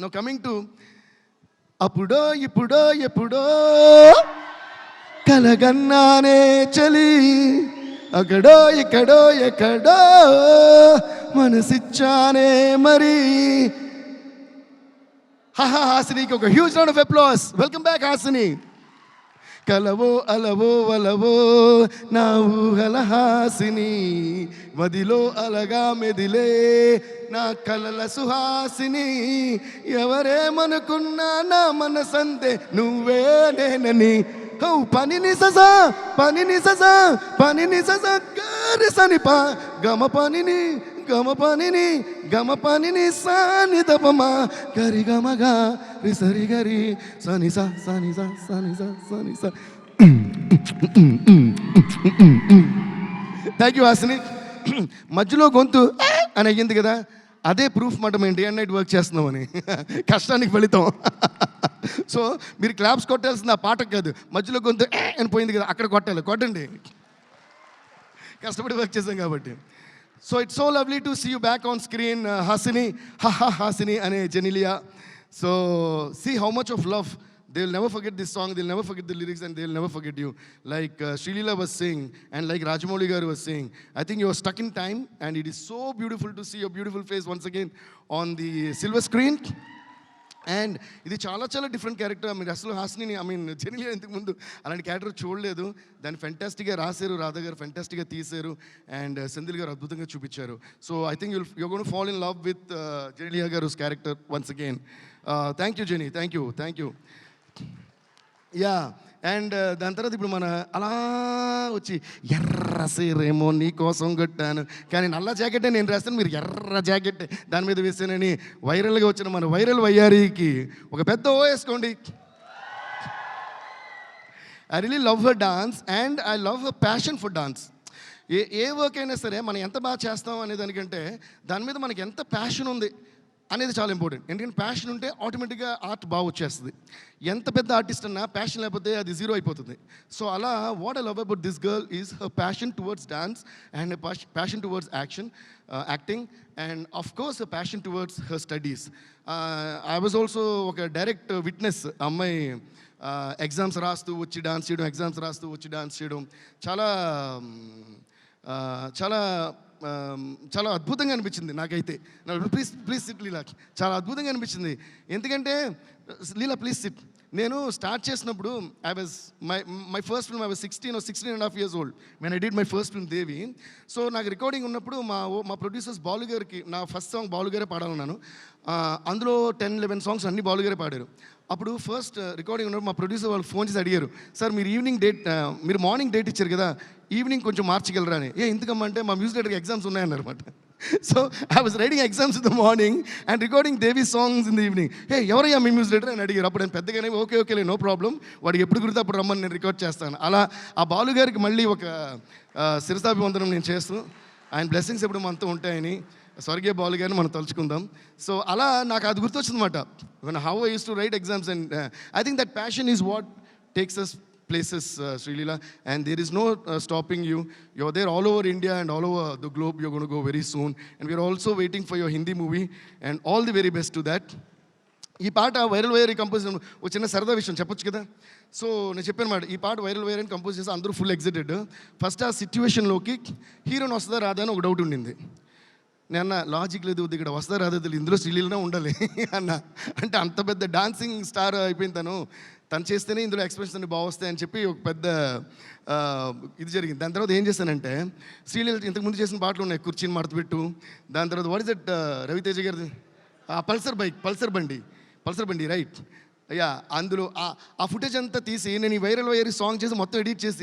No coming to అప్పుడో ఇప్పుడో ఎప్పుడో కలగన్నానే చలి. అక్కడో ఇక్కడో ఎక్కడో మనసిచ్చానే మరి. హాహా హాసినికి ఒక huge round of applause welcome back Hasini. కలవో అలవో వలవో నా ఊహల హాసిని మదిలో అలగా మెదిలే నా కలల సుహాసిని. ఎవరేమనుకున్నా నా మనసంతే నువ్వే నేనని. హౌ పనిని సజా పనిని సజా పనిని సజా గారి పా గమ పనిని గమ పనిని గమ పనిని సాని తపమా గరి గమగా సరి గరి సని సా సని సా సని సా సని సా. థ్యాంక్ యూ హాసిని మధ్యలో గొంతు అని అయ్యింది కదా అదే ప్రూఫ్ మాట మేము డే అండ్ నైట్ వర్క్ చేస్తున్నామని. కష్టానికి ఫలితం. సో మీరు క్లాప్స్ కొట్టాల్సింది ఆ పాటకు కాదు. మధ్యలో గొంతు అని పోయింది కదా అక్కడ కొట్టాలి. కొట్టండి. కష్టపడి వర్క్ చేసాం కాబట్టి. So it's so lovely to see you back on screen, uh, Hasini, haha Hasini and uh, Janilia. So see how much of love. They'll never forget this song, they'll never forget the lyrics, and they'll never forget you. Like uh, was saying, and like Rajamoligar was saying, I think you're stuck in time, and it is so beautiful to see your beautiful face once again on the silver screen. And ఇది చాలా చాలా different character మీరు అసలు Hasni I mean Genelia ఇంతకు ముందు అలాంటి character చూడలేదు. దాన్ని ఫెంటాస్టిక్గా రాశారు రాధా గారు ఫెంటాస్టిక్గా తీశారు అండ్ uh, సెంధిల్ గారు అద్భుతంగా చూపించారు. So I think you'll you gonna fall in love with Genelia గారు character once again thank you Genie thank you thank you yeah and దాని తర్వాత ఇప్పుడు మన అలా వచ్చి ఎర్ర సీరేమో నీ కోసం కొట్టాను. కానీ నల్ల జాకెటే నేను రాస్తాను మీరు ఎర్ర జాకెట్ దాని మీద వేసానని వైరల్గా వచ్చిన మన వైరల్ వయ్యారికి ఒక పెద్ద ఓ వేసుకోండి. I really love her dance and I love her passion for dance ఏ ఏ వర్క్ అయినా సరే మనం ఎంత బాగా చేస్తాం అనే దానికంటే దాని మీద మనకి ఎంత ప్యాషన్ ఉంది? అనేది చాలా ఇంపార్టెంట్ ఎందుకంటే ప్యాషన్ ఉంటే ఆటోమేటిక్గా ఆర్ట్ బాగా వచ్చేస్తుంది. ఎంత పెద్ద ఆర్టిస్ట్ అన్నా ప్యాషన్ లేకపోతే అది జీరో అయిపోతుంది. సో అలా what I love about this girl is her passion towards dance and passion towards action acting and of course passion towards her studies I was also ఒక డైరెక్ట్ విట్నెస్ అమ్మాయి uh, exams రాస్తూ వచ్చి dance చేయడం exams రాస్తూ వచ్చి dance చేయడం. చాలా um, uh, చాలా చాలా అద్భుతంగా అనిపించింది నాకైతే. ప్లీజ్ ప్లీజ్ సిట్ లీలా చాలా అద్భుతంగా అనిపించింది. ఎందుకంటే లీలా ప్లీజ్ సిట్ నేను స్టార్ట్ చేసినప్పుడు I was my my first film I was sixteen sixteen and half years old man I did my first film Devi so నాకు రికార్డింగ్ ఉన్నప్పుడు మా ఓ- మా ప్రొడ్యూసర్స్ బాలు గారికి నా ఫస్ట్ సాంగ్ బాలు గారే పాడాలన్నాను. అందులో టెన్ లెవెన్ సాంగ్స్ అన్ని బాలు గారే పాడారు. అప్పుడు ఫస్ట్ రికార్డింగ్ uh, ఉన్నప్పుడు మా ప్రొడ్యూసర్ వాళ్ళు ఫోన్ చేసి అడిగారు సార్ మీరు ఈవినింగ్ డేట్ uh, మీరు మార్నింగ్ డేట్ ఇచ్చారు కదా ఈవినింగ్ కొంచెం మార్చగలరా? అని. ఏ ఎందుకమ్మంటే మా మ్యూజిక్ డైరెక్టర్ ఎగ్జామ్స్ ఉన్నాయన్నమాట. So I was writing exams in the morning and recording Devi songs in the evening ఏ ఎవరయ్యా మీ మ్యూజిక్ డైరెక్టర్ అని అడిగారు. అప్పుడు నేను పెద్దగానే ఓకే ఓకే నో ప్రాబ్లం. వాడికి ఎప్పుడు గుర్తు అప్పుడు రమ్మని నేను రికార్డ్ చేస్తాను. అలా ఆ బాలు గారికి మళ్ళీ ఒక శిరసాభివందనం నేను చేస్తూ ఆయన బ్లెస్సింగ్స్ ఎప్పుడు మనతో ఉంటాయని స్వర్గీయ బాలు గారిని మనం తలుచుకుందాం. సో అలా నాకు అది గుర్తొచ్చిందన్నమాట. One how I use to write exams and I think that passion is what takes us places, uh, Sri Srilila, and there is no uh, stopping you. You're there all over India and all over the globe. You're going to go very soon, and we're also waiting for your Hindi movie, and all the very best to that. ఈ పాట viral wire compose ఒక చిన్న సరదా విషయం చెప్పొచ్చు కదా so నేను చెప్పాను మాట ఈ పాట వైరల్ వైర్ అని కంపోజ్ చేసి అందరూ ఫుల్ ఎగ్జైటెడ్ ఫస్ట్ ఆ సిచ్యువేషన్లోకి హీరోని వస్తుందా రాదా అని ఒక డౌట్ ఉండింది నేను అన్న లాజిక్ లేదు ఇక్కడ వస్తుందా రాదా తెలియదు ఇందులో శ్రీలీలనే ఉండాలి అన్న అంటే అంత పెద్ద డాన్సింగ్ స్టార్ అయిపోయింది తను తను చేస్తేనే ఇందులో ఎక్స్ప్రెషన్స్ అన్ని బాగొస్తాయి అని చెప్పి ఒక పెద్ద ఇది జరిగింది. దాని తర్వాత ఏం చేశానంటే శ్రీలీల ఇంతకుముందు చేసిన పాటలు ఉన్నాయి కుర్చీని మడతపెట్టు దాని తర్వాత వాట్ ఇస్ దట్ రవితేజ గారిది? ఆ పల్సర్ బైక్ పల్సర్ బండి పల్సర్ బండి రైట్ అయ్యా అందులో ఆ- ఆ ఫుటేజ్ అంతా తీసి నేను ఈ వైరల్ వైర్ సాంగ్ చేసి మొత్తం ఎడిట్ చేసి